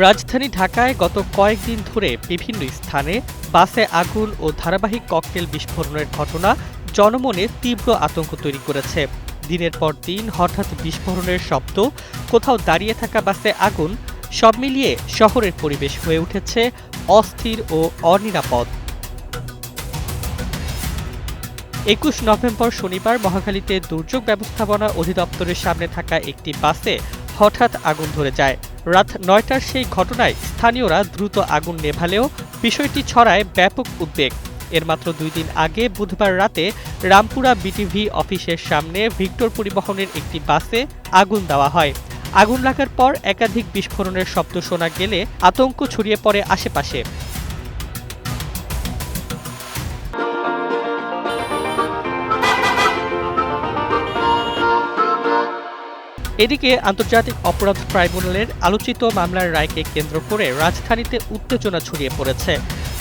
রাজধানী ঢাকায় গত কয়েকদিন ধরে বিভিন্ন স্থানে বাসে আগুন ও ধারাবাহিক ককটেল বিস্ফোরণের ঘটনা জনমনে তীব্র আতঙ্ক তৈরি করেছে। দিনের পর দিন হঠাৎ বিস্ফোরণের শব্দ, কোথাও দাঁড়িয়ে থাকা বাসে আগুন, সব মিলিয়ে শহরের পরিবেশ হয়ে উঠেছে অস্থির ও অনিরাপদ। একুশ নভেম্বর শনিবার মহাখালীতে দুর্যোগ ব্যবস্থাপনা অধিদপ্তরের সামনে থাকা একটি বাসে হঠাৎ আগুন ধরে যায়। রাত নয়টার সেই ঘটনায় স্থানীয়রা দ্রুত আগুন নেভালেও বিষয়টি ছড়ায় ব্যাপক উদ্বেগ। এর মাত্র দুই দিন আগে বুধবার রাতে রামপুরা বিটিভি অফিসের সামনে ভিক্টর পরিবহনের একটি বাসে আগুন দেওয়া হয়। আগুন লাগার পর একাধিক বিস্ফোরণের শব্দ শোনা গেলে আতঙ্ক ছড়িয়ে পড়ে আশেপাশে। এদিকে আন্তর্জাতিক অপরাধ ট্রাইব্যুনালের আলোচিত মামলার রায়কে কেন্দ্র করে রাজধানীতে উত্তেজনা ছড়িয়ে পড়েছে।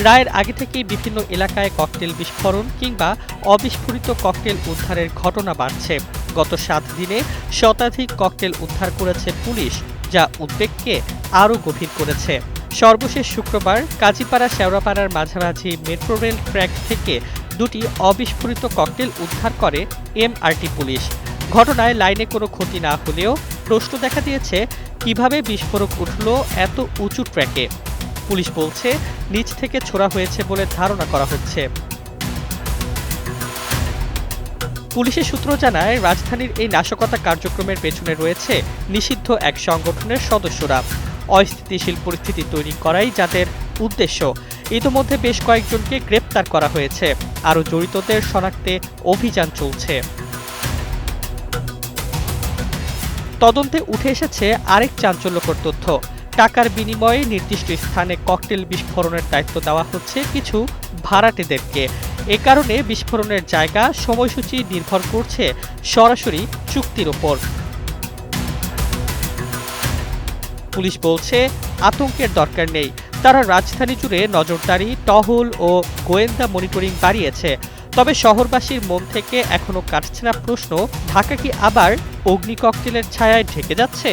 রায়ের আগে থেকেই বিভিন্ন এলাকায় ককটেল বিস্ফোরণ কিংবা অবিস্ফোরিত ককটেল উদ্ধারের ঘটনা বাড়ছে। গত সাত দিনে শতাধিক ককটেল উদ্ধার করেছে পুলিশ, যা উদ্বেগকে আরও গভীর করেছে। সর্বশেষ শুক্রবার কাজীপাড়া শেওড়াপাড়ার মাঝামাঝি মেট্রো রেল ট্র্যাক থেকে দুটি অবিস্ফোরিত ককটেল উদ্ধার করে এমআরটি পুলিশ। ঘটনায় লাইনে কোনো ক্ষতি না হলেও প্রশ্ন দেখা দিয়েছে, কীভাবে বিস্ফোরক উঠল এত উঁচু ট্র্যাকে? পুলিশ বলছে, নিচ থেকে ছোড়া হয়েছে বলে ধারণা করা হচ্ছে। পুলিশের সূত্র জানায়, রাজধানীর এই নাশকতা কার্যক্রমের পেছনে রয়েছে নিষিদ্ধ এক সংগঠনের সদস্যরা। অস্থিতিশীল পরিস্থিতি তৈরি করাই যাদের উদ্দেশ্য। ইতোমধ্যে বেশ কয়েকজনকে গ্রেপ্তার করা হয়েছে। আরও জড়িতদের শনাক্তে অভিযান চলছে। তদন্তে উঠে এসেছে আরেক চাঞ্চল্যকর তথ্য। টাকার বিনিময়ে নির্দিষ্ট স্থানে ককটেল বিস্ফোরণের দায়িত্ব দেওয়া হচ্ছে কিছু ভাড়াটেদেরকে। এ কারণে বিস্ফোরণের জায়গা, সময়সূচি নির্ভর করছে সরাসরি চুক্তির ওপর। পুলিশ বলছে, আতঙ্কের দরকার নেই। তারা রাজধানী জুড়ে নজরদারি, টহল ও গোয়েন্দা মনিটরিং বাড়িয়েছে। তবে শহরবাসীর মন থেকে এখনও কাটছে না প্রশ্ন, ঢাকা কি আবার অগ্নি ককটেলের ছায়ায় ঢেকে যাচ্ছে?